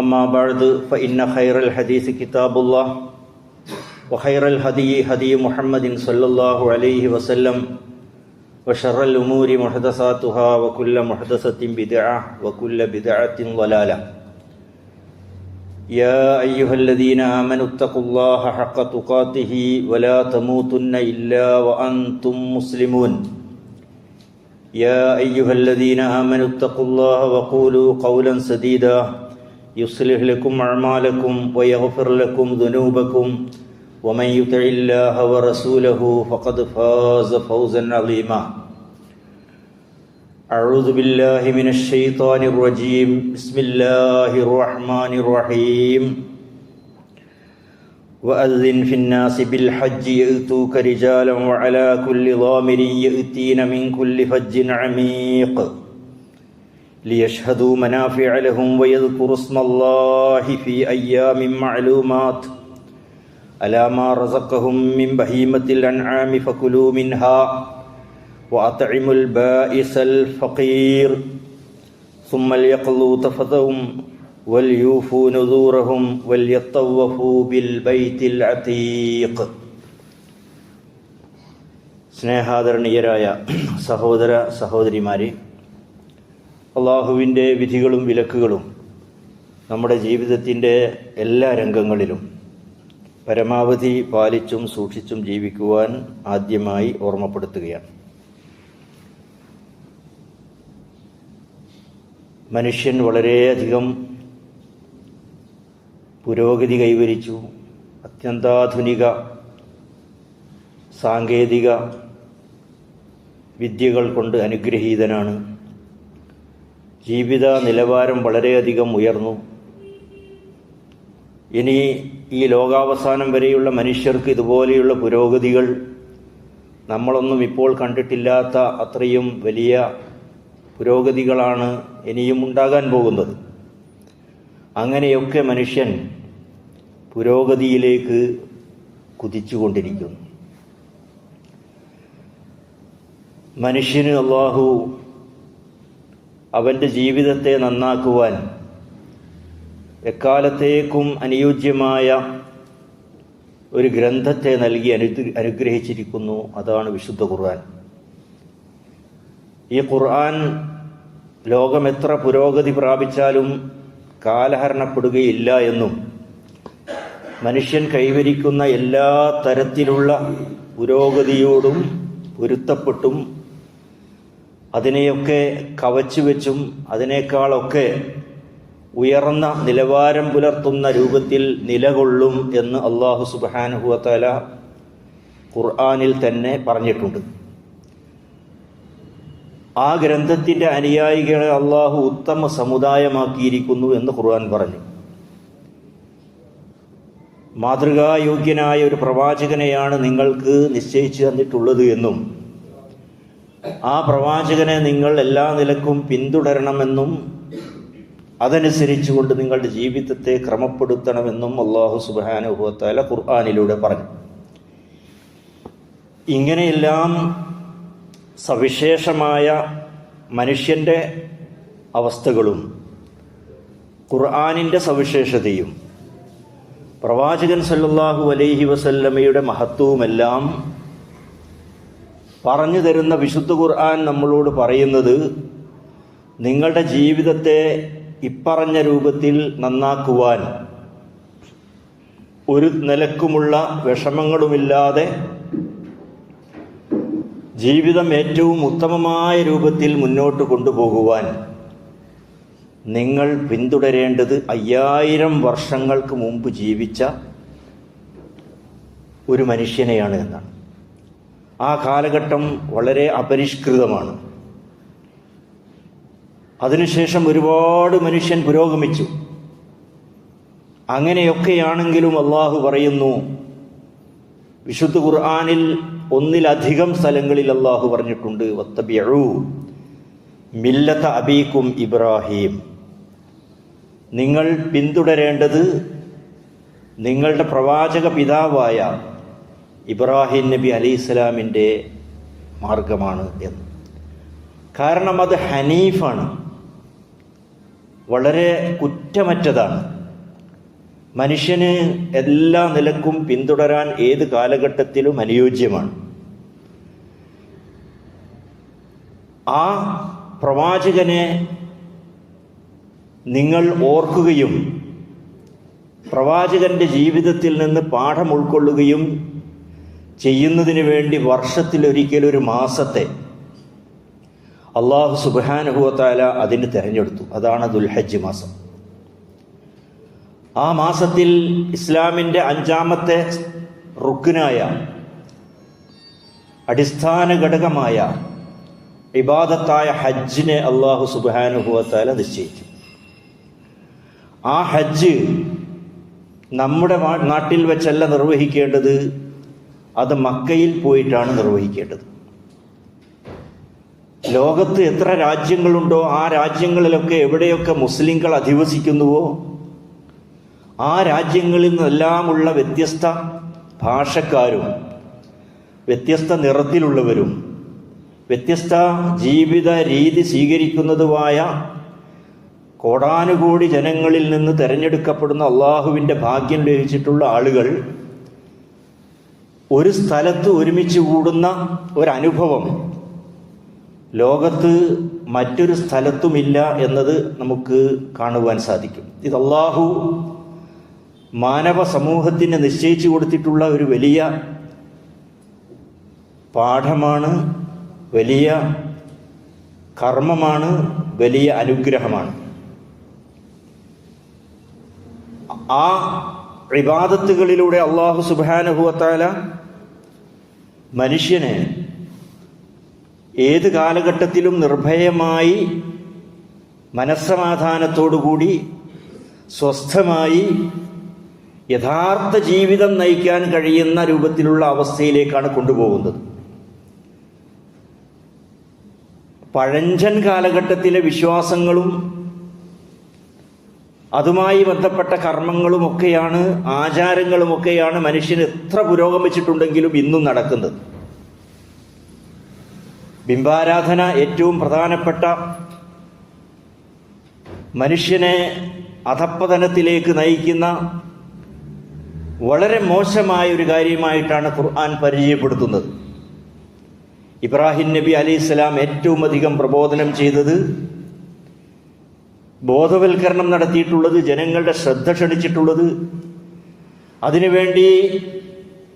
أما بعد فإن خير الحديث كتاب الله وخير الهدي هدي محمد صلى الله عليه وسلم وشر الأمور محدثاتها وكل محدثة بدعة وكل بدعة ضلالة. يا أيها الذين آمنوا اتقوا الله حق تقاته ولا تموتن إلا وأنتم مسلمون. يا أيها الذين آمنوا اتقوا الله وقولوا قولا سديدا. يصلح لكم أعمالكم ويغفر لكم ذنوبكم. ومن يطع الله ورسوله فقد فاز فوزا عظيما. أعوذ بالله من الشيطان الرجيم. بسم الله الرحمن الرحيم. وأذن في الناس بالحج يأتوك رجالا وعلى كل ضامر يأتين من كل فج عميق. ليشهدوا منافع لهم ويذكروا اسم الله في أيام معلومات على ما رزقهم من بهيمة الأنعام فكلوا منها وأطعموا البائس الفقير ثم ليقضوا تفثهم وليوفوا نذورهم وليطوفوا بالبيت العتيق സ്നേഹാദരണീയരായ സഹോദര സഹോദരിമാരെ അള്ളാഹുവിന്റെ വിധികളും വിലക്കുകളും നമ്മുടെ ജീവിതത്തിന്റെ എല്ലാ രംഗങ്ങളിലും പരമാവധി പാലിച്ചും സൂക്ഷിച്ചും ജീവിക്കുവാൻ ആദ്യമായി ഓർമ്മപ്പെടുത്തുകയാണ്. മനുഷ്യൻ വളരെയധികം പുരോഗതി കൈവരിച്ചു. അത്യന്താധുനിക സാങ്കേതിക വിദ്യകൾ കൊണ്ട് അനുഗ്രഹീതനാണ്. ജീവിത നിലവാരം വളരെയധികം ഉയർന്നു. ഇനി ഈ ലോകാവസാനം വരെയുള്ള മനുഷ്യർക്ക് ഇതുപോലെയുള്ള പുരോഗതികൾ നമ്മളൊന്നും ഇപ്പോൾ കണ്ടിട്ടില്ലാത്ത അത്രയും വലിയ പുരോഗതികളാണ് ഇനിയും ഉണ്ടാകാൻ പോകുന്നത്. അങ്ങനെയൊക്കെ മനുഷ്യൻ പുരോഗതിയിലേക്ക് കുതിച്ചുകൊണ്ടിരിക്കുന്നു. മനുഷ്യന് അള്ളാഹു അവന്റെ ജീവിതത്തെ നന്നാക്കുവാൻ എക്കാലത്തേക്കും അനുയോജ്യമായ ഒരു ഗ്രന്ഥത്തെ നൽകി അനു അനുഗ്രഹിച്ചിരിക്കുന്നു. അതാണ് വിശുദ്ധ ഖുർആൻ. ഈ ഖുർആൻ ലോകമെത്ര പുരോഗതി പ്രാപിച്ചാലും കാലഹരണപ്പെടുകയില്ല എന്നും മനുഷ്യൻ കൈവരിക്കുന്ന എല്ലാ തരത്തിലുള്ള പുരോഗതിയോടും പൊരുത്തപ്പെട്ടും അതിനെയൊക്കെ കവച്ചു വെച്ചും അതിനേക്കാളൊക്കെ ഉയർന്ന നിലവാരം പുലർത്തുന്ന രൂപത്തിൽ നിലകൊള്ളും എന്ന് അള്ളാഹു സുബാനുഹുവല ഖുർആാനിൽ തന്നെ പറഞ്ഞിട്ടുണ്ട്. ആ ഗ്രന്ഥത്തിന്റെ അനുയായികളെ അള്ളാഹു ഉത്തമ സമുദായമാക്കിയിരിക്കുന്നു എന്ന് ഖുർആൻ പറഞ്ഞു. മാതൃകായോഗ്യനായ ഒരു പ്രവാചകനെയാണ് നിങ്ങൾക്ക് നിശ്ചയിച്ചു തന്നിട്ടുള്ളത് എന്നും ആ പ്രവാചകനെ നിങ്ങൾ എല്ലാ നിലക്കും പിന്തുടരണമെന്നും അതനുസരിച്ചുകൊണ്ട് നിങ്ങളുടെ ജീവിതത്തെ ക്രമപ്പെടുത്തണമെന്നും അള്ളാഹു സുബാനുഭവത്താല ഖുർആാനിലൂടെ പറഞ്ഞു. ഇങ്ങനെയെല്ലാം സവിശേഷമായ മനുഷ്യന്റെ അവസ്ഥകളും ഖുർആാനിന്റെ സവിശേഷതയും പ്രവാചകൻ സല്ലാഹു അലൈഹി വസല്ലമയുടെ മഹത്വവുമെല്ലാം പറഞ്ഞു തരുന്ന വിശുദ്ധ ഖുർആൻ നമ്മളോട് പറയുന്നത് നിങ്ങളുടെ ജീവിതത്തെ ഇപ്പറഞ്ഞ രൂപത്തിൽ നന്നാക്കുവാൻ ഒരു നിലക്കുമുള്ള വിഷമങ്ങളുമില്ലാതെ ജീവിതം ഏറ്റവും ഉത്തമമായ രൂപത്തിൽ മുന്നോട്ട് കൊണ്ടുപോകുവാൻ നിങ്ങൾ പിന്തുടരേണ്ടത് അയ്യായിരം വർഷങ്ങൾക്ക് മുമ്പ് ജീവിച്ച ഒരു മനുഷ്യനെയാണ് എന്നാണ്. ആ കാലഘട്ടം വളരെ അപരിഷ്കൃതമാണ്. അതിനുശേഷം ഒരുപാട് മനുഷ്യൻ പുരോഗമിച്ചു. അങ്ങനെയൊക്കെയാണെങ്കിലും അള്ളാഹു പറയുന്നു വിശുദ്ധ ഖുർആാനിൽ ഒന്നിലധികം സ്ഥലങ്ങളിൽ അള്ളാഹു പറഞ്ഞിട്ടുണ്ട് വത്തബിയു മില്ലത്ത അബീക്കും ഇബ്രാഹിം. നിങ്ങൾ പിന്തുടരേണ്ടത് നിങ്ങളുടെ പ്രവാചക പിതാവായ ഇബ്രാഹിം നബി അലി ഇസ്ലാമിന്റെ മാർഗമാണ് എന്ന്. കാരണം അത് ഹനീഫാണ്. വളരെ കുറ്റമറ്റതാണ്. മനുഷ്യന് എല്ലാ നിലക്കും പിന്തുടരാൻ ഏത് കാലഘട്ടത്തിലും അനുയോജ്യമാണ്. ആ പ്രവാചകനെ നിങ്ങൾ ഓർക്കുകയും പ്രവാചകന്റെ ജീവിതത്തിൽ നിന്ന് പാഠം ഉൾക്കൊള്ളുകയും ചെയ്യുന്നതിന് വേണ്ടി വർഷത്തിലൊരിക്കലൊരു മാസത്തെ അള്ളാഹു സുബാനുഭവത്താല അതിന് തിരഞ്ഞെടുത്തു. അതാണ് ദുൽഹജ്ജ് മാസം. ആ മാസത്തിൽ ഇസ്ലാമിന്റെ അഞ്ചാമത്തെ റുക്കിനായ അടിസ്ഥാന ഘടകമായ ഇബാദത്തായ ഹജ്ജിനെ അള്ളാഹു സുബാനുഭവത്താല നിശ്ചയിച്ചു. ആ ഹജ്ജ് നമ്മുടെ നാട്ടിൽ വെച്ചല്ല നിർവഹിക്കേണ്ടത് അത് മക്കയിൽ പോയിട്ടാണ് നിർവഹിക്കേണ്ടത്. ലോകത്ത് എത്ര രാജ്യങ്ങളുണ്ടോ ആ രാജ്യങ്ങളിലൊക്കെ എവിടെയൊക്കെ മുസ്ലിങ്ങൾ അധിവസിക്കുന്നുവോ ആ രാജ്യങ്ങളിൽ നിന്നെല്ലാമുള്ള വ്യത്യസ്ത ഭാഷക്കാരും വ്യത്യസ്ത നിറത്തിലുള്ളവരും വ്യത്യസ്ത ജീവിത രീതി സ്വീകരിക്കുന്നതുമായ കോടാനുകോടി ജനങ്ങളിൽ നിന്ന് തിരഞ്ഞെടുക്കപ്പെടുന്ന അള്ളാഹുവിന്റെ ഭാഗ്യം ലഭിച്ചിട്ടുള്ള ആളുകൾ ഒരു സ്ഥലത്ത് ഒരുമിച്ച് കൂടുന്ന ഒരനുഭവം. ലോകത്ത് മറ്റൊരു സ്ഥലത്തുമില്ല എന്നത് നമുക്ക് കാണുവാൻ സാധിക്കും. ഇത് അള്ളാഹു മാനവ സമൂഹത്തിന് നിശ്ചയിച്ചു കൊടുത്തിട്ടുള്ള ഒരു വലിയ പാഠമാണ് വലിയ കർമ്മമാണ് വലിയ അനുഗ്രഹമാണ്. ആ വിവാദത്തുകളിലൂടെ അള്ളാഹു സുബാനുഭവത്താല മനുഷ്യനെ ഏത് കാലഘട്ടത്തിലും നിർഭയമായി മനസ്സമാധാനത്തോടുകൂടി സ്വസ്ഥമായി യഥാർത്ഥ ജീവിതം നയിക്കാൻ കഴിയുന്ന രൂപത്തിലുള്ള അവസ്ഥയിലേക്കാണ് കൊണ്ടുപോകുന്നത്. പഴഞ്ചൻ കാലഘട്ടത്തിലെ വിശ്വാസങ്ങളും അതുമായി ബന്ധപ്പെട്ട കർമ്മങ്ങളുമൊക്കെയാണ് ആചാരങ്ങളുമൊക്കെയാണ് മനുഷ്യൻ എത്ര പുരോഗമിച്ചിട്ടുണ്ടെങ്കിലും ഇന്നും നടക്കുന്നത്. ബിംബാരാധന ഏറ്റവും പ്രധാനപ്പെട്ട മനുഷ്യനെ അധപ്പതനത്തിലേക്ക് നയിക്കുന്ന വളരെ മോശമായ ഒരു കാര്യമായിട്ടാണ് ഖുർആൻ പരിചയപ്പെടുത്തുന്നത്. ഇബ്രാഹിം നബി അലി ഏറ്റവും അധികം പ്രബോധനം ചെയ്തത് ബോധവൽക്കരണം നടത്തിയിട്ടുള്ളത് ജനങ്ങളുടെ ശ്രദ്ധ ക്ഷണിച്ചിട്ടുള്ളത്. അതിനുവേണ്ടി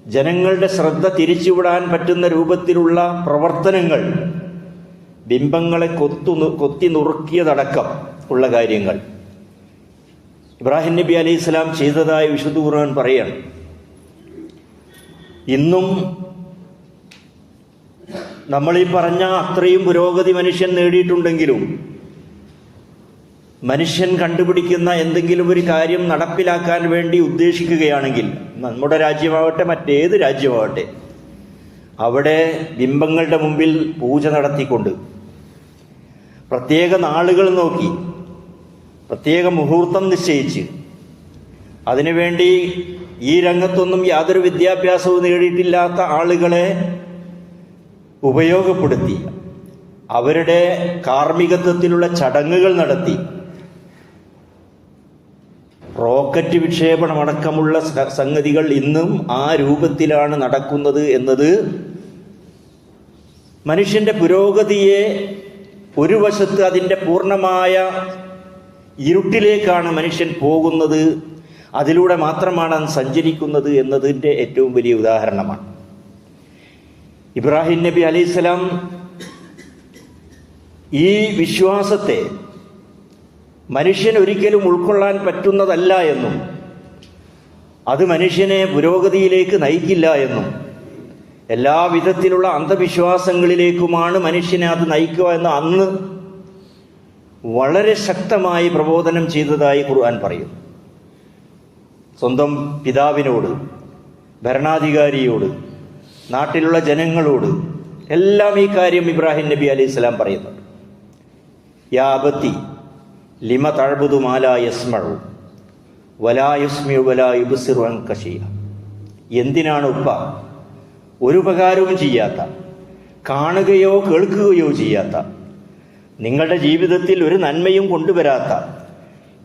ജനങ്ങളുടെ ശ്രദ്ധ തിരിച്ചുവിടാൻ പറ്റുന്ന രൂപത്തിലുള്ള പ്രവർത്തനങ്ങൾ ബിംബങ്ങളെ കൊത്തു കൊത്തി നുറുക്കിയതടക്കം ഉള്ള കാര്യങ്ങൾ. ഇബ്രാഹിം നബി അലൈഹി ഇസ്ലാം ചെയ്തതായി വിശുദ്ധ ഖുർആൻ പറയാണ് ഇന്നും നമ്മളീ പറഞ്ഞ അത്രയും പുരോഗതി മനുഷ്യൻ നേടിയിട്ടുണ്ടെങ്കിലും മനുഷ്യൻ കണ്ടുപിടിക്കുന്ന എന്തെങ്കിലും ഒരു കാര്യം നടപ്പിലാക്കാൻ വേണ്ടി ഉദ്ദേശിക്കുകയാണെങ്കിൽ നമ്മുടെ രാജ്യമാവട്ടെ മറ്റേത് രാജ്യമാവട്ടെ അവിടെ ബിംബങ്ങളുടെ മുമ്പിൽ പൂജ നടത്തിക്കൊണ്ട് പ്രത്യേക നാളുകൾ നോക്കി പ്രത്യേക മുഹൂർത്തം നിശ്ചയിച്ച് അതിനുവേണ്ടി ഈ രംഗത്തൊന്നും യാതൊരു വിദ്യാഭ്യാസവും നേടിയിട്ടില്ലാത്ത ആളുകളെ ഉപയോഗപ്പെടുത്തി അവരുടെ കാർമ്മികത്വത്തിലുള്ള ചടങ്ങുകൾ നടത്തി റോക്കറ്റ് വിക്ഷേപണമടക്കമുള്ള സംഗതികൾ ഇന്നും ആ രൂപത്തിലാണ് നടക്കുന്നത് എന്നത് മനുഷ്യന്റെ പുരോഗതിയെ ഒരു വശത്ത് അതിന്റെ പൂർണമായ ഇരുട്ടിലേക്കാണ് മനുഷ്യൻ പോകുന്നത് അതിലൂടെ മാത്രമാണ് സഞ്ചരിക്കുന്നത് എന്നതിന്റെ ഏറ്റവും വലിയ ഉദാഹരണമാണ്. ഇബ്രാഹിം നബി അലൈഹിസ്സലാം ഈ വിശ്വാസത്തെ മനുഷ്യൻ ഒരിക്കലും ഉൾക്കൊള്ളാൻ പറ്റുന്നതല്ല എന്നും അത് മനുഷ്യനെ പുരോഗതിയിലേക്ക് നയിക്കില്ല എന്നും എല്ലാ വിധത്തിലുള്ള അന്ധവിശ്വാസങ്ങളിലേക്കുമാണ് മനുഷ്യനെ അത് നയിക്കുക എന്ന് അന്ന് വളരെ ശക്തമായി പ്രബോധനം ചെയ്തതായി ഖുർആൻ പറയും സ്വന്തം പിതാവിനോട് ഭരണാധികാരിയോട് നാട്ടിലുള്ള ജനങ്ങളോട് എല്ലാം ഈ കാര്യം ഇബ്രാഹിം നബി അലൈഹി സ്വലാം പറയുന്നുണ്ട്. യാ അബത്തി ലിമ തഴബുദു മാല യസ്മഴു വലാ യുസ്മിയു വലാ യുബസിറു അൻ കശിയ എന്തിനാണ് ഉപ്പ ഒരു ഉപകാരവും ചെയ്യാത്ത കാണുകയോ കേൾക്കുകയോ ചെയ്യാത്ത നിങ്ങളുടെ ജീവിതത്തിൽ ഒരു നന്മയും കൊണ്ടുവരാത്ത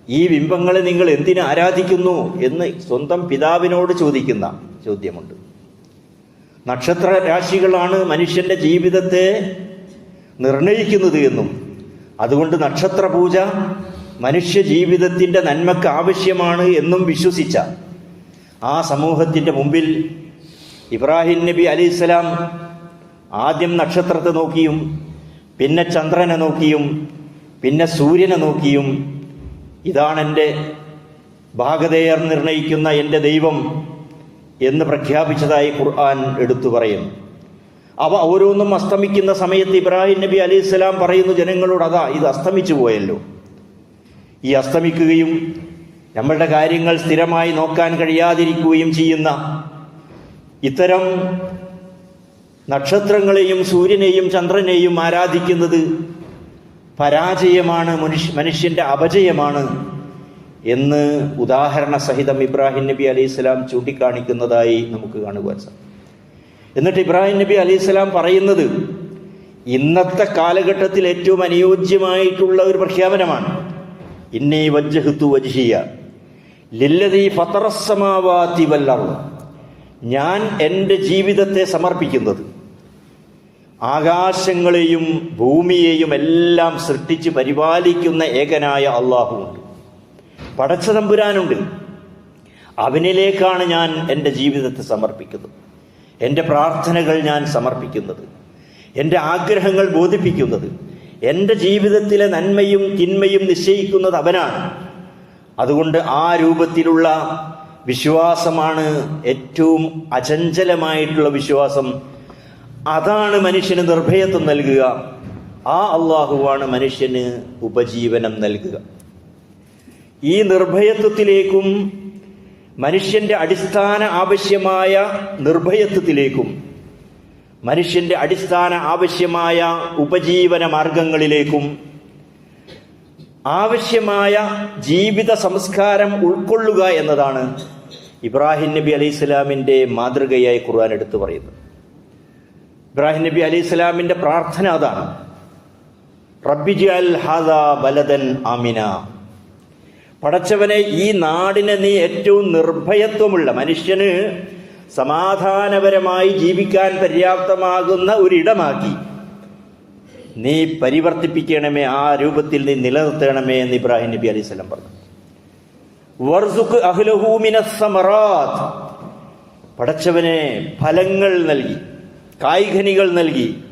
ഈ ബിംബങ്ങളെ നിങ്ങൾ എന്തിനു ആരാധിക്കുന്നു എന്ന് സ്വന്തം പിതാവിനോട് ചോദിക്കുന്ന ചോദ്യമുണ്ട്. നക്ഷത്ര രാശികളാണ് മനുഷ്യന്റെ ജീവിതത്തെ നിർണയിക്കുന്നത് എന്നും അതുകൊണ്ട് നക്ഷത്ര പൂജ മനുഷ്യ ജീവിതത്തിന്റെ നന്മക്ക് ആവശ്യമാണ് എന്നും വിശ്വസിച്ച ആ സമൂഹത്തിന്റെ മുമ്പിൽ ഇബ്രാഹിം നബി അലി അലൈഹിസ്സലാം ആദ്യം നക്ഷത്രത്തെ നോക്കിയും പിന്നെ ചന്ദ്രനെ നോക്കിയും പിന്നെ സൂര്യനെ നോക്കിയും ഇതാണെന്റെ ഭാഗതേയർ നിർണയിക്കുന്ന എന്റെ ദൈവം എന്ന് പ്രഖ്യാപിച്ചതായി ഖുർആൻ എടുത്തു പറയും അവ ഓരോന്നും അസ്തമിക്കുന്ന സമയത്ത് ഇബ്രാഹിം നബി അലി സ്വലാം പറയുന്നു ജനങ്ങളോട് അതാ ഇത് അസ്തമിച്ചു പോയല്ലോ. ഈ അസ്തമിക്കുകയും നമ്മളുടെ കാര്യങ്ങൾ സ്ഥിരമായി നോക്കാൻ കഴിയാതിരിക്കുകയും ചെയ്യുന്ന ഇത്തരം നക്ഷത്രങ്ങളെയും സൂര്യനെയും ചന്ദ്രനെയും ആരാധിക്കുന്നത് പരാജയമാണ് മനുഷ്യ മനുഷ്യന്റെ അപജയമാണ് എന്ന് ഉദാഹരണ സഹിതം ഇബ്രാഹിം നബി അലൈഹി സ്വലാം ചൂണ്ടിക്കാണിക്കുന്നതായി നമുക്ക് കാണുവാൻ സാധിക്കും. എന്നിട്ട് ഇബ്രാഹിം നബി അലൈഹി സ്വലാം പറയുന്നത് ഇന്നത്തെ കാലഘട്ടത്തിൽ ഏറ്റവും അനുയോജ്യമായിട്ടുള്ള ഒരു പ്രഖ്യാപനമാണ്. ഇന്നീ വജ്ജഹത്തു വജ്ഹിയ. ലില്ലതീ ഫത്തറസമാവാത്തി വല്ലറും ഞാൻ എന്റെ ജീവിതത്തെ സമർപ്പിക്കുന്നത്. ആകാശങ്ങളെയും ഭൂമിയെയും എല്ലാം സൃഷ്ടിച്ച് പരിപാലിക്കുന്ന ഏകനായ അള്ളാഹുവുണ്ട് പടച്ച തമ്പുരാനുണ്ട്. അവനിലേക്കാണ് ഞാൻ എന്റെ ജീവിതത്തെ സമർപ്പിക്കുന്നത്. എന്റെ പ്രാർത്ഥനകൾ ഞാൻ സമർപ്പിക്കുന്നത്. എന്റെ ആഗ്രഹങ്ങൾ ബോധിപ്പിക്കുന്നത്. എന്റെ ജീവിതത്തിലെ നന്മയും തിന്മയും നിശ്ചയിക്കുന്നത് അവനാണ്. അതുകൊണ്ട് ആ രൂപത്തിലുള്ള വിശ്വാസമാണ് ഏറ്റവും അചഞ്ചലമായിട്ടുള്ള വിശ്വാസം. അതാണ് മനുഷ്യന് നിർഭയത്വം നൽകുക. ആ അള്ളാഹുവാണ് മനുഷ്യന് ഉപജീവനം നൽകുക. ഈ നിർഭയത്വത്തിലേക്കും മനുഷ്യന്റെ അടിസ്ഥാന ആവശ്യമായ നിർഭയത്വത്തിലേക്കും മനുഷ്യന്റെ അടിസ്ഥാന ആവശ്യമായ ഉപജീവന മാർഗങ്ങളിലേക്കും ആവശ്യമായ ജീവിത സംസ്കാരം ഉൾക്കൊള്ളുക എന്നതാണ് ഇബ്രാഹിം നബി അലൈഹി സ്വലാമിന്റെ മാതൃകയായി ഖുർആൻ എടുത്തു പറയുന്നത്. ഇബ്രാഹിം നബി അലൈഹി സ്വലാമിന്റെ പ്രാർത്ഥന അതാണ്. റബ്ബിജി ഹാദ ബലദൻ ആമിന പടച്ചവനെ ഈ നാടിനെ നീ ഏറ്റവും നിർഭയത്വമുള്ള മനുഷ്യന് സമാധാനപരമായി ജീവിക്കാൻ പര്യാപ്തമാകുന്ന ഒരിടമാക്കി. നീ പരിവർത്തിപ്പിക്കണമേ ആ രൂപത്തിൽ നീ നിലനിർത്തണമേ എന്ന് ഇബ്രാഹിം നബി അലൈഹി സ്വലം പറഞ്ഞു. വർസുഖ് അഹ്ലഹൂമിനസമറാത്ത് പടച്ചവനെ ഫലങ്ങൾ നൽകി കായികനികൾ നൽകി.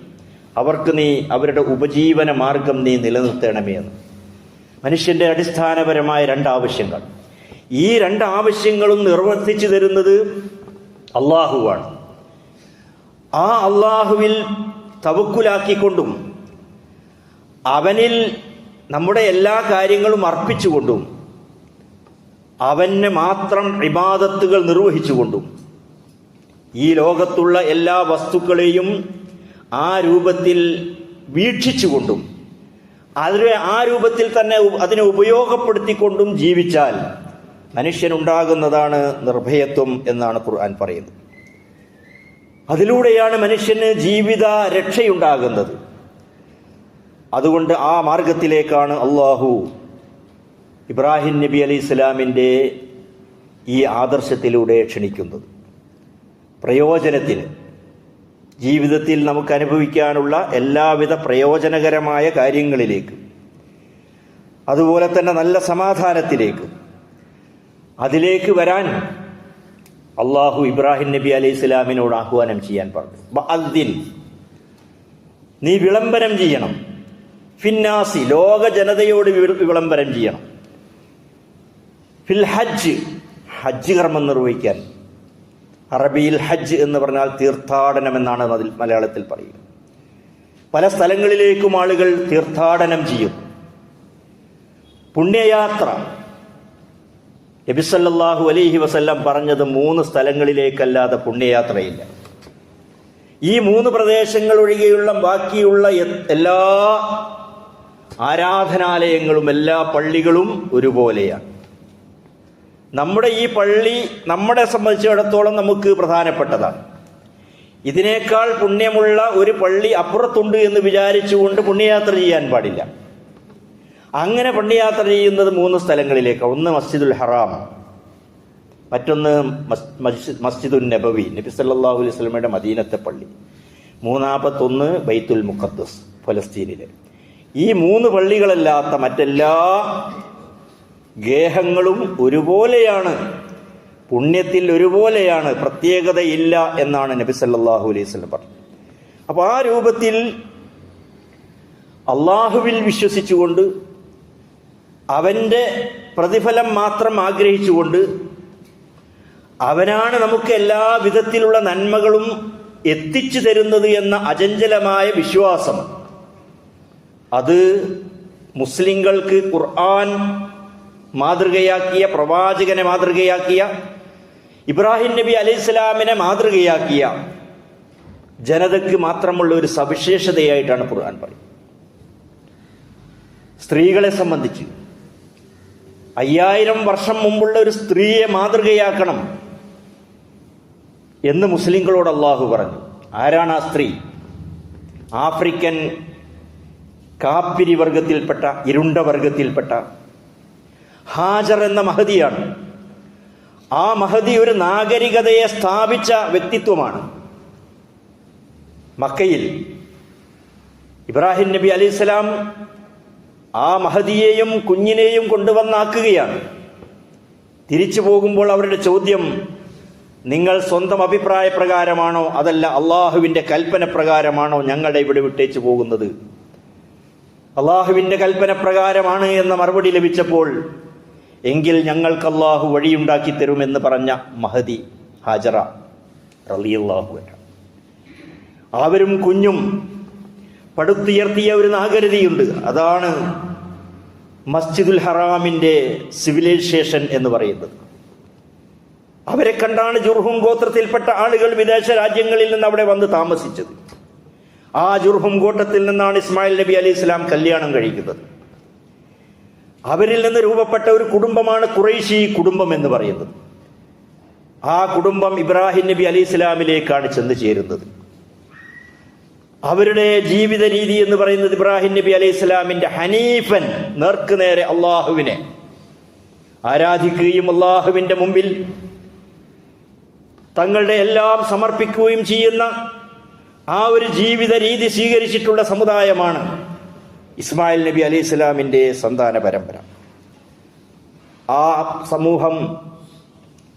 അവർക്ക് നീ അവരുടെ ഉപജീവന മാർഗം നീ നിലനിർത്തണമേ എന്ന്. മനുഷ്യന്റെ അടിസ്ഥാനപരമായ രണ്ട് ആവശ്യങ്ങൾ. ഈ രണ്ട് ആവശ്യങ്ങളും നിർവർത്തിച്ചു തരുന്നത് അള്ളാഹുവാണ്. ആ അള്ളാഹുവിൽ തവക്കുലാക്കിക്കൊണ്ടും അവനിൽ നമ്മുടെ എല്ലാ കാര്യങ്ങളും അർപ്പിച്ചുകൊണ്ടും അവന് മാത്രം ഇബാദത്തുകൾ നിർവഹിച്ചുകൊണ്ടും ഈ ലോകത്തുള്ള എല്ലാ വസ്തുക്കളെയും ആ രൂപത്തിൽ വീക്ഷിച്ചുകൊണ്ടും അതിനെ ആ രൂപത്തിൽ തന്നെ അതിനെ ഉപയോഗപ്പെടുത്തിക്കൊണ്ടും ജീവിച്ചാൽ മനുഷ്യനുണ്ടാകുന്നതാണ് നിർഭയത്വം എന്നാണ് ഖുർആൻ പറയുന്നത്. അതിലൂടെയാണ് മനുഷ്യന് ജീവിത രക്ഷയുണ്ടാകുന്നത്. അതുകൊണ്ട് ആ മാർഗത്തിലേക്കാണ് അള്ളാഹു ഇബ്രാഹിം നബി അലി ഇസ്ലാമിന്റെ ഈ ആദർശത്തിലൂടെ ക്ഷണിക്കുന്നത്. പ്രയോജനത്തിന് ജീവിതത്തിൽ നമുക്ക് അനുഭവിക്കാനുള്ള എല്ലാവിധ പ്രയോജനകരമായ കാര്യങ്ങളിലേക്ക് അതുപോലെ തന്നെ നല്ല സമാധാനത്തിലേക്ക് അതിലേക്ക് വരാൻ അള്ളാഹു ഇബ്രാഹിം നബി അലൈഹി ഇസ്ലാമിനോട് ആഹ്വാനം ചെയ്യാൻ പറഞ്ഞു. ബഅദ്ദിൻ. നീ വിളംബരം ചെയ്യണം. ഫിന്നാസി ലോക ജനതയോട് വിളംബരം ചെയ്യണം. ഫിൽ ഹജ്ജ്. ഹജ്ജ് കർമ്മം നിർവഹിക്കാൻ. അറബിയിൽ ഹജ്ജ് എന്ന് പറഞ്ഞാൽ തീർത്ഥാടനം എന്നാണ് അതിൽ മലയാളത്തിൽ പറയുക പല സ്ഥലങ്ങളിലേക്കും ആളുകൾ തീർത്ഥാടനം ചെയ്യും. പുണ്യയാത്ര. നബിസല്ലാഹു അലൈഹി വസല്ലം പറഞ്ഞത് മൂന്ന് സ്ഥലങ്ങളിലേക്കല്ലാതെ പുണ്യയാത്രയില്ല. ഈ മൂന്ന് പ്രദേശങ്ങൾ ഒഴികെയുള്ള ബാക്കിയുള്ള എല്ലാ ആരാധനാലയങ്ങളും എല്ലാ പള്ളികളും ഒരുപോലെയാണ്. നമ്മുടെ ഈ പള്ളി നമ്മളെ സംബന്ധിച്ചിടത്തോളം നമുക്ക് പ്രധാനപ്പെട്ടതാണ്. ഇതിനേക്കാൾ പുണ്യമുള്ള ഒരു പള്ളി അപ്പുറത്തുണ്ട് എന്ന് വിചാരിച്ചുകൊണ്ട് പുണ്യയാത്ര ചെയ്യാൻ പാടില്ല. അങ്ങനെ പുണ്യയാത്ര ചെയ്യുന്നത് മൂന്ന് സ്ഥലങ്ങളിലേക്ക്. ഒന്ന് മസ്ജിദുൽ ഹറാം മറ്റൊന്ന് മസ്ജിദുൽ നബവി നബി സല്ലാഹു അലൈഹി വസല്ലമയുടെ മദീനത്തെ പള്ളി. മൂന്നാമത്തൊന്ന് ബൈത്തുൽ മുഖദ്ദസ് ഫലസ്തീനിലെ. ഈ മൂന്ന് പള്ളികളല്ലാത്ത മറ്റെല്ലാ ഗേഹങ്ങളും ഒരുപോലെയാണ് പുണ്യത്തിൽ ഒരുപോലെയാണ് പ്രത്യേകതയില്ല എന്നാണ് നബി സല്ലാഹു അലൈഹി വസല്ലം പറഞ്ഞത്. അപ്പോൾ ആ രൂപത്തിൽ അള്ളാഹുവിൽ വിശ്വസിച്ചുകൊണ്ട് അവന്റെ പ്രതിഫലം മാത്രം ആഗ്രഹിച്ചുകൊണ്ട് അവനാണ് നമുക്ക് എല്ലാ വിധത്തിലുള്ള നന്മകളും എത്തിച്ചു തരുന്നത് എന്ന അചഞ്ചലമായ വിശ്വാസം. അത് മുസ്ലിങ്ങൾക്ക് ഖുർആൻ മാതൃകയാക്കിയ പ്രവാചകനെ മാതൃകയാക്കിയ ഇബ്രാഹിം നബി അലൈഹിസ്സലാമിനെ മാതൃകയാക്കിയ ജനതയ്ക്ക് മാത്രമുള്ള ഒരു സവിശേഷതയായിട്ടാണ് ഖുർആൻ പറയുന്നത്. സ്ത്രീകളെ സംബന്ധിച്ച് അയ്യായിരം വർഷം മുമ്പുള്ള ഒരു സ്ത്രീയെ മാതൃകയാക്കണം എന്ന് മുസ്ലിങ്ങളോട് അള്ളാഹു പറഞ്ഞു. ആരാണ് ആ സ്ത്രീ? ആഫ്രിക്കൻ കാപ്പിരി വർഗത്തിൽപ്പെട്ട ഇരുണ്ട വർഗത്തിൽപ്പെട്ട ഹാജർ എന്ന മഹതിയാണ്. ആ മഹതി ഒരു നാഗരികതയെ സ്ഥാപിച്ച വ്യക്തിത്വമാണ്. മക്കയിൽ ഇബ്രാഹിം നബി അലൈഹിസ്സലാം ആ മഹതിയെയും കുഞ്ഞിനെയും കൊണ്ടുവന്നാക്കുകയാണ്. തിരിച്ചു പോകുമ്പോൾ അവരുടെ ചോദ്യം നിങ്ങൾ സ്വന്തം അഭിപ്രായ പ്രകാരമാണോ അതല്ല അള്ളാഹുവിന്റെ കൽപ്പന പ്രകാരമാണോ ഞങ്ങളുടെ ഇവിടെ വിട്ടേച്ചു പോകുന്നത്? അള്ളാഹുവിന്റെ കൽപ്പന പ്രകാരമാണ് എന്ന മറുപടി ലഭിച്ചപ്പോൾ എങ്കിൽ ഞങ്ങൾക്ക് അള്ളാഹു വഴിയുണ്ടാക്കി തരുമെന്ന് പറഞ്ഞ മഹതി ഹാജറ അൻഹ. അവരും കുഞ്ഞും പടുത്തുയർത്തിയ ഒരു നാഗരതിയുണ്ട്. അതാണ് മസ്ജിദുൽ ഹറാമിന്റെ സിവിലൈസേഷൻ എന്ന് പറയുന്നത്. അവരെ കണ്ടാണ് ജുർഹും ഗോത്രത്തിൽപ്പെട്ട ആളുകൾ വിദേശ രാജ്യങ്ങളിൽ നിന്ന് അവിടെ വന്ന് താമസിച്ചത്. ആ ജുർഹും ഗോത്രത്തിൽ നിന്നാണ് ഇസ്മായിൽ നബി അലി ഇസ്ലാം കല്യാണം കഴിക്കുന്നത്. അവരിൽ നിന്ന് രൂപപ്പെട്ട ഒരു കുടുംബമാണ് ഖുറൈശി കുടുംബം എന്ന് പറയുന്നത്. ആ കുടുംബം ഇബ്രാഹിം നബി അലി ഇസ്ലാമിലേക്കാണ് ചെന്ന് ചേരുന്നത്. അവരുടെ ജീവിത രീതി എന്ന് പറയുന്നത് ഇബ്രാഹിം നബി അലൈഹി ഇസ്ലാമിന്റെ ഹനീഫൻ നേർക്ക് നേരെ അള്ളാഹുവിനെ ആരാധിക്കുകയും അള്ളാഹുവിന്റെ മുമ്പിൽ തങ്ങളുടെ എല്ലാം സമർപ്പിക്കുകയും ചെയ്യുന്ന ആ ഒരു ജീവിത രീതി സ്വീകരിച്ചിട്ടുള്ള സമുദായമാണ് ഇസ്മായിൽ നബി അലൈഹി ഇസ്ലാമിന്റെ സന്താന പരമ്പര. ആ സമൂഹം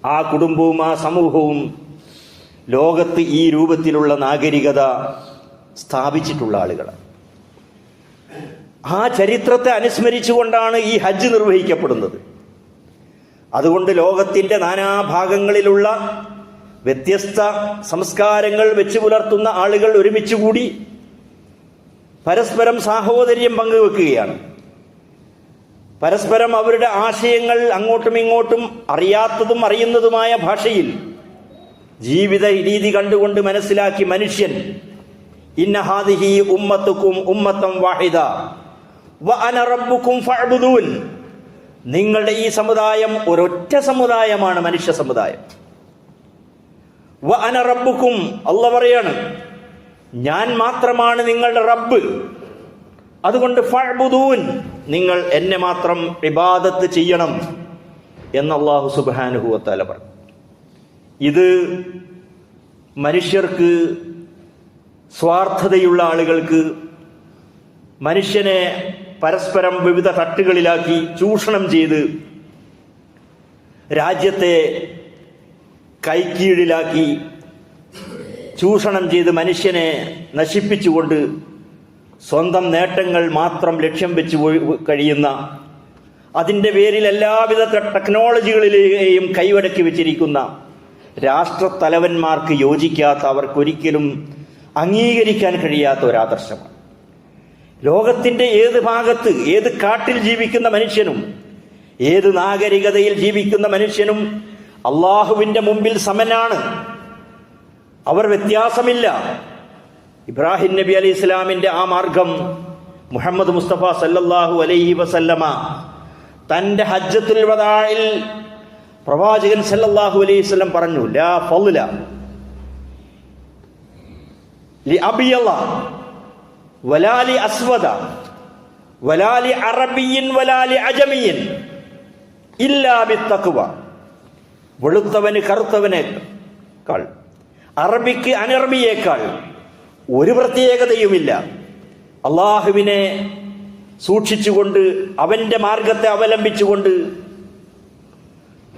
ആ കുടുംബവും ആ സമൂഹവും ലോകത്ത് ഈ രൂപത്തിലുള്ള നാഗരികത സ്ഥാപിച്ചിട്ടുള്ള ആളുകളാണ് ആ ചരിത്രത്തെ അനുസ്മരിച്ചുകൊണ്ടാണ് ഈ ഹജ്ജ് നിർവഹിക്കപ്പെടുന്നത്. അതുകൊണ്ട് ലോകത്തിന്റെ നാനാഭാഗങ്ങളിലുള്ള വ്യത്യസ്ത സംസ്കാരങ്ങൾ വെച്ച് പുലർത്തുന്ന ആളുകൾ ഒരുമിച്ച് കൂടി പരസ്പരം സാഹോദര്യം പങ്കുവെക്കുകയാണ്. പരസ്പരം അവരുടെ ആശയങ്ങൾ അങ്ങോട്ടും ഇങ്ങോട്ടും അറിയാത്തതും അറിയുന്നതുമായ ഭാഷയിൽ ജീവിത രീതി കണ്ടുകൊണ്ട് മനസ്സിലാക്കി മനുഷ്യൻ ഇന്ന ഹാദിഹി ഉമ്മത്തുക്കും ഉമ്മത്തം വാഹിദ. വ നിങ്ങളുടെ ഈ സമുദായം ഒരൊറ്റ സമുദായമാണ് മനുഷ്യ സമുദായം. വ അന റബ്ബുക്കും അല്ല പറയാണ് ഞാൻ മാത്രമാണ് നിങ്ങളുടെ റബ്ബ്. അതുകൊണ്ട് ഫഅ്ബുദൂൻ നിങ്ങൾ എന്നെ മാത്രം ഇബാദത്ത് ചെയ്യണം എന്ന് അള്ളാഹു സുബ്ഹാനഹു വതആല പറഞ്ഞു. ഇത് മനുഷ്യർക്ക് സ്വാർത്ഥതയുള്ള ആളുകൾക്ക് മനുഷ്യനെ പരസ്പരം വിവിധ തട്ടുകളിലാക്കി ചൂഷണം ചെയ്ത് രാജ്യത്തെ കൈക്കീഴിലാക്കി ചൂഷണം ചെയ്ത് മനുഷ്യനെ നശിപ്പിച്ചുകൊണ്ട് സ്വന്തം നേട്ടങ്ങൾ മാത്രം ലക്ഷ്യം വെച്ച് കഴിയുന്ന അതിന്റെ പേരിൽ എല്ലാവിധ ടെക്നോളജികളിലെയും കൈവടക്കി വെച്ചിരിക്കുന്ന രാഷ്ട്രത്തലവന്മാർക്ക് യോജിക്കാത്ത അവർക്കൊരിക്കലും അംഗീകരിക്കാൻ കഴിയാത്ത ഒരാദർശമാണ്. ലോകത്തിന്റെ ഏത് ഭാഗത്ത് ഏത് കാട്ടിൽ ജീവിക്കുന്ന മനുഷ്യനും ഏത് നാഗരികതയിൽ ജീവിക്കുന്ന മനുഷ്യനും അള്ളാഹുവിന്റെ മുമ്പിൽ സമനാണ്. അവർ വ്യത്യാസമില്ല. ഇബ്രാഹിം നബി അലി ഇസ്ലാമിന്റെ ആ മാർഗം മുഹമ്മദ് മുസ്തഫ സല്ലല്ലാഹു അലൈഹി വസല്ലമ തന്റെ ഹജ്ജത്തുൽ വദാഇൽ പ്രവാചകൻ സല്ലല്ലാഹു അലൈഹി വസല്ലം പറഞ്ഞു ലാ ഫضല ലി അബിയല്ല വലാലി അസ്വദ വലാലി അറബിയൻ വലാലി അജമിയൻ ഇല്ലാബി തക്കുവ വെളുത്തവന് കറുത്തവനേക്കാൾ അറബിക്ക് അനറബിയേക്കാൾ ഒരു പ്രത്യേകതയുമില്ല. അള്ളാഹുവിനെ സൂക്ഷിച്ചുകൊണ്ട് അവന്റെ മാർഗത്തെ അവലംബിച്ചുകൊണ്ട്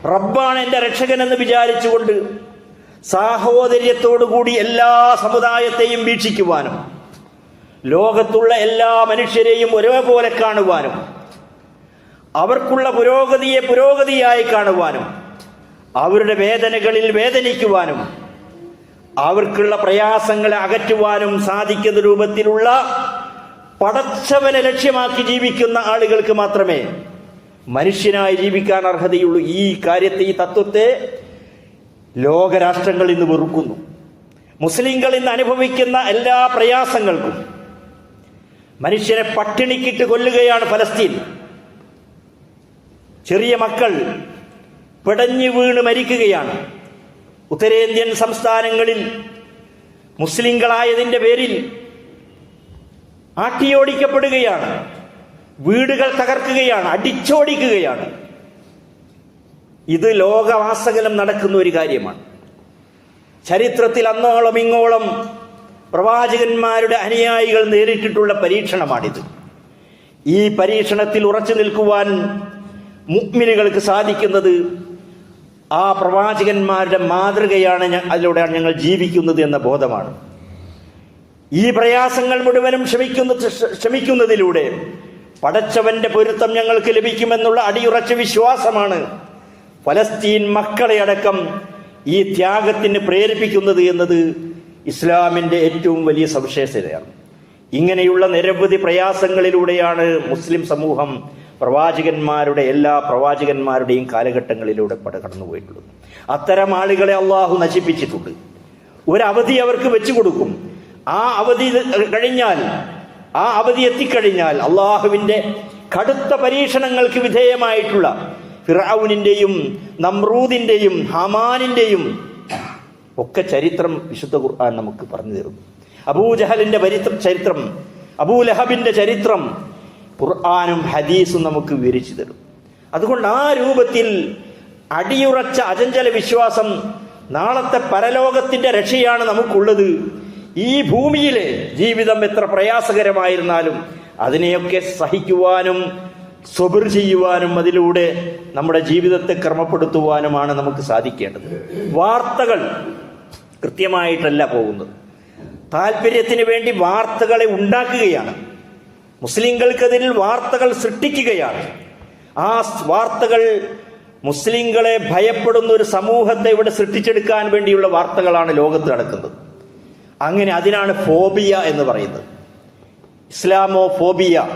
റബ്ബാണ് എന്റെ രക്ഷകനെന്ന് വിചാരിച്ചുകൊണ്ട് സാഹോദര്യത്തോടുകൂടി എല്ലാ സമുദായത്തെയും വീക്ഷിക്കുവാനും ലോകത്തുള്ള എല്ലാ മനുഷ്യരെയും ഒരേപോലെ കാണുവാനും അവർക്കുള്ള പുരോഗതിയെ പുരോഗതിയായി കാണുവാനും അവരുടെ വേദനകളിൽ വേദനിക്കുവാനും അവർക്കുള്ള പ്രയാസങ്ങളെ അകറ്റുവാനും സാധിക്കുന്ന രൂപത്തിലുള്ള പടച്ചവനെ ലക്ഷ്യമാക്കി ജീവിക്കുന്ന ആളുകൾക്ക് മാത്രമേ മനുഷ്യനായി ജീവിക്കാൻ അർഹതയുള്ളൂ. ഈ കാര്യത്തെ ഈ തത്വത്തെ ലോകരാഷ്ട്രങ്ങൾ ഇന്ന് വെറുക്കുന്നു. മുസ്ലിങ്ങൾ ഇന്ന് അനുഭവിക്കുന്ന എല്ലാ പ്രയാസങ്ങൾക്കും മനുഷ്യരെ പട്ടിണിക്കിട്ട് കൊല്ലുകയാണ് ഫലസ്തീൻ. ചെറിയ മക്കൾ പിടഞ്ഞു വീണ് മരിക്കുകയാണ്. ഉത്തരേന്ത്യൻ സംസ്ഥാനങ്ങളിൽ മുസ്ലിങ്ങളായതിന്റെ പേരിൽ ആട്ടിയോടിക്കപ്പെടുകയാണ്. വീടുകൾ തകർക്കുകയാണ് അടിച്ചോടിക്കുകയാണ്. ഇത് ലോകവാസകലം നടക്കുന്ന ഒരു കാര്യമാണ്. ചരിത്രത്തിൽ അന്നോളം ഇങ്ങോളം പ്രവാചകന്മാരുടെ അനുയായികൾ നേരിട്ടിട്ടുള്ള പരീക്ഷണമാണിത്. ഈ പരീക്ഷണത്തിൽ ഉറച്ചു നിൽക്കുവാൻ മുഗ്മിനുകൾക്ക് സാധിക്കുന്നത് ആ പ്രവാചകന്മാരുടെ മാതൃകയാണ് അതിലൂടെയാണ് ഞങ്ങൾ ജീവിക്കുന്നത് എന്ന ബോധമാണ്. ഈ പ്രയാസങ്ങൾ മുഴുവനും ക്ഷമിക്കുന്ന ക്ഷമിക്കുന്നതിലൂടെ പടച്ചവന്റെ പൊരുത്തം ഞങ്ങൾക്ക് ലഭിക്കുമെന്നുള്ള അടിയുറച്ച വിശ്വാസമാണ് ഫലസ്തീൻ മക്കളെ അടക്കം ഈ ത്യാഗത്തിന് പ്രേരിപ്പിക്കുന്നത് എന്നത് ഇസ്ലാമിന്റെ ഏറ്റവും വലിയ സവിശേഷതയാണ്. ഇങ്ങനെയുള്ള നിരവധി പ്രയാസങ്ങളിലൂടെയാണ് മുസ്ലിം സമൂഹം പ്രവാചകന്മാരുടെ എല്ലാ പ്രവാചകന്മാരുടെയും കാലഘട്ടങ്ങളിലൂടെ പട കടന്നുപോയിട്ടുള്ളത്. അത്തരം ആളുകളെ അള്ളാഹു നശിപ്പിച്ചിട്ടുണ്ട്. ഒരവധി അവർക്ക് വെച്ചു കൊടുക്കും. ആ അവധി കഴിഞ്ഞാൽ ആ അവധി എത്തിക്കഴിഞ്ഞാൽ അള്ളാഹുവിന്റെ കടുത്ത പരീക്ഷണങ്ങൾക്ക് വിധേയമായിട്ടുള്ള ഫിറൌനിന്റെയും നമ്രൂദിന്റെയും ഹമാനിന്റെയും ഒക്കെ ചരിത്രം വിശുദ്ധ ഖുർആൻ നമുക്ക് പറഞ്ഞു തരും അബൂജഹലിന്റെ ചരിത്രം ചരിത്രം അബൂലഹബിന്റെ ചരിത്രം ഖുർആാനും ഹദീസും നമുക്ക് വിവരിച്ചു തരും. അതുകൊണ്ട് ആ രൂപത്തിൽ അടിയുറച്ച അചഞ്ചല വിശ്വാസം നാളത്തെ പരലോകത്തിന്റെ രക്ഷയാണ് നമുക്കുള്ളത്. ഈ ഭൂമിയിലെ ജീവിതം എത്ര പ്രയാസകരമായിരുന്നാലും അതിനെയൊക്കെ സഹിക്കുവാനും സ്വബിർ ചെയ്യുവാനും അതിലൂടെ നമ്മുടെ ജീവിതത്തെ ക്രമപ്പെടുത്തുവാനുമാണ് നമുക്ക് സാധിക്കേണ്ടത്. വാർത്തകൾ കൃത്യമായിട്ടല്ല പോകുന്നത്. താല്പര്യത്തിന് വേണ്ടി വാർത്തകളെ ഉണ്ടാക്കുകയാണ്. മുസ്ലിങ്ങൾക്കെതിരിൽ വാർത്തകൾ സൃഷ്ടിക്കുകയാണ്. ആ വാർത്തകൾ മുസ്ലിങ്ങളെ ഭയപ്പെടുന്ന ഒരു സമൂഹത്തെ ഇവിടെ സൃഷ്ടിച്ചെടുക്കാൻ വേണ്ടിയുള്ള വാർത്തകളാണ് ലോകത്ത് നടക്കുന്നത്. അങ്ങനെ അതിനാണ് ഫോബിയ എന്ന് പറയുന്നത്. Islamophobia?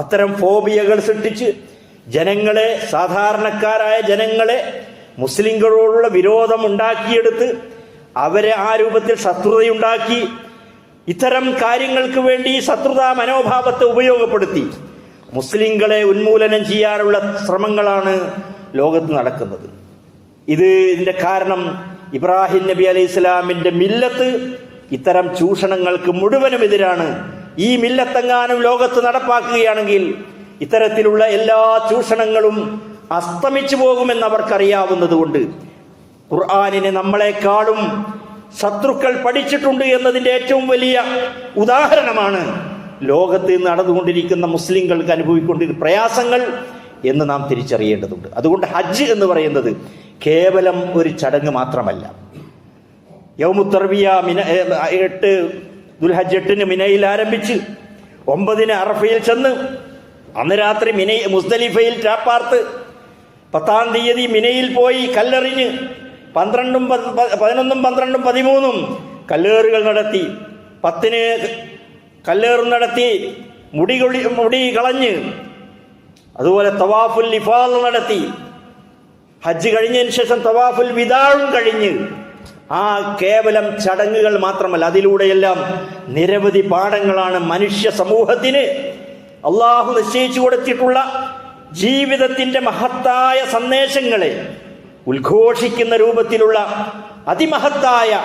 അത്തരം ഫോബിയകൾ സൃഷ്ടിച്ച് ജനങ്ങളെ സാധാരണക്കാരായ ജനങ്ങളെ മുസ്ലിങ്ങളോടുള്ള വിരോധം ഉണ്ടാക്കിയെടുത്ത് അവരെ ആ രൂപത്തിൽ ശത്രുതയുണ്ടാക്കി. ഇത്തരം കാര്യങ്ങൾക്ക് വേണ്ടി ശത്രുതാ മനോഭാവത്തെ ഉപയോഗപ്പെടുത്തി മുസ്ലിങ്ങളെ ഉന്മൂലനം ചെയ്യാനുള്ള ശ്രമങ്ങളാണ് ലോകത്ത് നടക്കുന്നത്. ഇത് ഇതിന്റെ കാരണം ഇബ്രാഹിം നബി അലൈഹി ഇസ്ലാമിന്റെ മില്ലത്ത് ഇത്തരം ചൂഷണങ്ങൾക്ക് മുഴുവനും എതിരാണ് ഈ മില്ലത്തെങ്ങാനും ലോകത്ത് നടപ്പാക്കുകയാണെങ്കിൽ ഇത്തരത്തിലുള്ള എല്ലാ ചൂഷണങ്ങളും അസ്തമിച്ചു പോകുമെന്ന് അവർക്കറിയാവുന്നതുകൊണ്ട് ഖുർആാനിനെ നമ്മളെക്കാളും ശത്രുക്കൾ പഠിച്ചിട്ടുണ്ട് എന്നതിന്റെ ഏറ്റവും വലിയ ഉദാഹരണമാണ് ലോകത്ത് നടന്നുകൊണ്ടിരിക്കുന്ന മുസ്ലിങ്ങൾക്ക് അനുഭവിക്കൊണ്ടിരിക്കുന്ന പ്രയാസങ്ങൾ എന്ന് നാം തിരിച്ചറിയേണ്ടതുണ്ട്. അതുകൊണ്ട് ഹജ്ജ് എന്ന് പറയുന്നത് കേവലം ഒരു ചടങ്ങ് മാത്രമല്ല. യൗമുത്തർവിയ മിന എട്ട് ദുൽഹജ് എട്ടിന് മിനയിൽ ആരംഭിച്ച് ഒമ്പതിന് അറഫയിൽ ചെന്ന് അന്ന് രാത്രി മിനയിൽ മുസ്തലിഫയിൽ ചാപ്പാർത്ത് പത്താം തീയതി മിനയിൽ പോയി കല്ലെറിഞ്ഞ് പന്ത്രണ്ടും പതിനൊന്നും പന്ത്രണ്ടും പതിമൂന്നും കല്ലേറുകൾ നടത്തി. പത്തിന് കല്ലേറും നടത്തി. മുടി മുടി കളഞ്ഞ്. അതുപോലെ തവാഫുൽ ഇഫാൽ നടത്തി. ഹജ്ജ് കഴിഞ്ഞതിന് ശേഷം തവാഫുൽ വിദാഴും കഴിഞ്ഞ്. ആ കേവലം ചടങ്ങുകൾ മാത്രമല്ല അതിലൂടെയെല്ലാം നിരവധി പാഠങ്ങളാണ് മനുഷ്യ സമൂഹത്തിന് അള്ളാഹു നിശ്ചയിച്ചു കൊടുത്തിട്ടുള്ള ജീവിതത്തിന്റെ മഹത്തായ സന്ദേശങ്ങളെ ഉദ്ഘോഷിക്കുന്ന രൂപത്തിലുള്ള അതിമഹത്തായ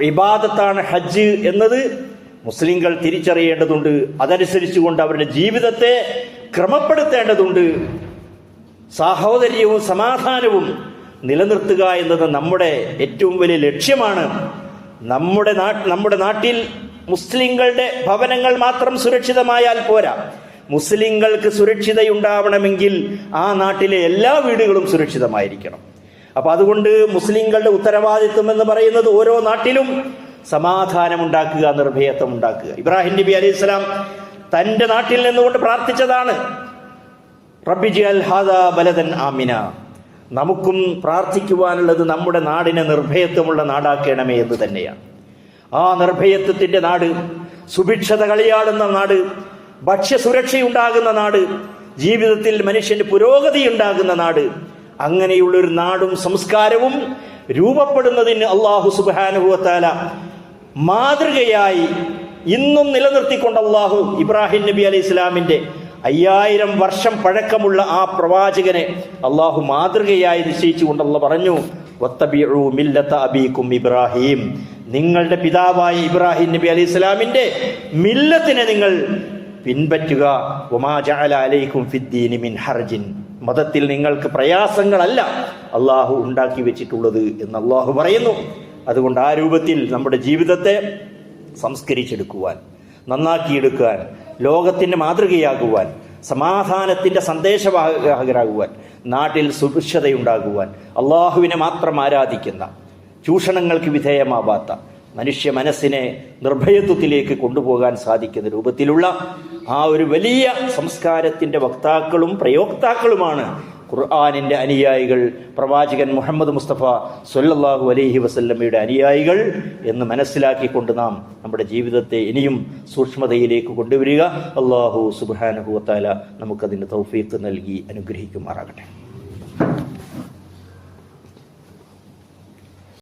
വിവാദത്താണ് ഹജ്ജ് എന്നത് മുസ്ലിങ്ങൾ തിരിച്ചറിയേണ്ടതുണ്ട്. അതനുസരിച്ചുകൊണ്ട് അവരുടെ ജീവിതത്തെ ക്രമപ്പെടുത്തേണ്ടതുണ്ട്. സാഹോദര്യവും സമാധാനവും നിലനിർത്തുക എന്നത് നമ്മുടെ ഏറ്റവും വലിയ ലക്ഷ്യമാണ്. നമ്മുടെ നമ്മുടെ നാട്ടിൽ മുസ്ലിങ്ങളുടെ ഭവനങ്ങൾ മാത്രം സുരക്ഷിതമായാൽ പോരാ. മുസ്ലിങ്ങൾക്ക് സുരക്ഷിതയുണ്ടാവണമെങ്കിൽ ആ നാട്ടിലെ എല്ലാ വീടുകളും സുരക്ഷിതമായിരിക്കണം. അപ്പൊ അതുകൊണ്ട് മുസ്ലിങ്ങളുടെ ഉത്തരവാദിത്വം എന്ന് പറയുന്നത് ഓരോ നാട്ടിലും സമാധാനം ഉണ്ടാക്കുക നിർഭയത്വം ഉണ്ടാക്കുക. ഇബ്രാഹിം നബി അലൈഹി സ്വലാം തന്റെ നാട്ടിൽ നിന്നുകൊണ്ട് പ്രാർത്ഥിച്ചതാണ്. റബ്ബി അൽ ഹാദാ ബലദൻ ആമിന. നമുക്കും പ്രാർത്ഥിക്കുവാനുള്ളത് നമ്മുടെ നാടിനെ നിർഭയത്വമുള്ള നാടാക്കണമേ എന്ന് തന്നെയാണ്. ആ നിർഭയത്വത്തിന്റെ നാട് സുഭിക്ഷത കളിയാടുന്ന നാട് ഭക്ഷ്യസുരക്ഷയുണ്ടാകുന്ന നാട് ജീവിതത്തിൽ മനുഷ്യന് പുരോഗതി ഉണ്ടാകുന്ന നാട് അങ്ങനെയുള്ളൊരു നാടും സംസ്കാരവും രൂപപ്പെടുന്നതിന് അള്ളാഹു സുബാനുഭവത്താല മാതൃകയായി ഇന്നും നിലനിർത്തിക്കൊണ്ട് അള്ളാഹു ഇബ്രാഹിം നബി അലൈഹി ഇസ്ലാമിന്റെ അയ്യായിരം വർഷം പഴക്കമുള്ള ആ പ്രവാചകനെ അള്ളാഹു മാതൃകയായി നിശ്ചയിച്ചുകൊണ്ട് അള്ള പറഞ്ഞു "വത്തബിഉ മില്ലത്ത അബീക്കും ഇബ്രാഹിം. നിങ്ങളുടെ പിതാവായ ഇബ്രാഹിം നബി അലൈഹി ഇസ്ലാമിന്റെ മില്ലത്തിനെ നിങ്ങൾ പിൻപറ്റുക. അലൈക്കും ഫിദ്ദീനി മിൻ ഹർജിൻ. മതത്തിൽ നിങ്ങൾക്ക് പ്രയാസങ്ങളല്ല അള്ളാഹു ഉണ്ടാക്കി വെച്ചിട്ടുള്ളത് എന്ന് അള്ളാഹു പറയുന്നു. അതുകൊണ്ട് ആ രൂപത്തിൽ നമ്മുടെ ജീവിതത്തെ സംസ്കരിച്ചെടുക്കുവാൻ നന്നാക്കിയെടുക്കുവാൻ ലോകത്തിന്റെ മാതൃകയാകുവാൻ സമാധാനത്തിന്റെ സന്ദേശവാഹകരാകുവാൻ നാട്ടിൽ സുഭിക്ഷതയുണ്ടാകുവാൻ അള്ളാഹുവിനെ മാത്രം ആരാധിക്കുന്ന ചൂഷണങ്ങൾക്ക് വിധേയമാവാത്ത മനുഷ്യ മനസ്സിനെ നിർഭയത്വത്തിലേക്ക് കൊണ്ടുപോകാൻ സാധിക്കുന്ന രൂപത്തിലുള്ള ആ ഒരു വലിയ സംസ്കാരത്തിന്റെ വക്താക്കളും പ്രയോക്താക്കളുമാണ് ഖുർആാനിന്റെ അനുയായികൾ പ്രവാചകൻ മുഹമ്മദ് മുസ്തഫ സൊല്ലാഹു അലൈഹി വസല്ലമ്മയുടെ അനുയായികൾ എന്ന് മനസ്സിലാക്കിക്കൊണ്ട് നാം നമ്മുടെ ജീവിതത്തെ ഇനിയും സൂക്ഷ്മതയിലേക്ക് കൊണ്ടുവരിക. അള്ളാഹു സുബാനുഹുവത്താല നമുക്കതിന് തൗഫീഖ് നൽകി അനുഗ്രഹിക്കുമാറാകട്ടെ.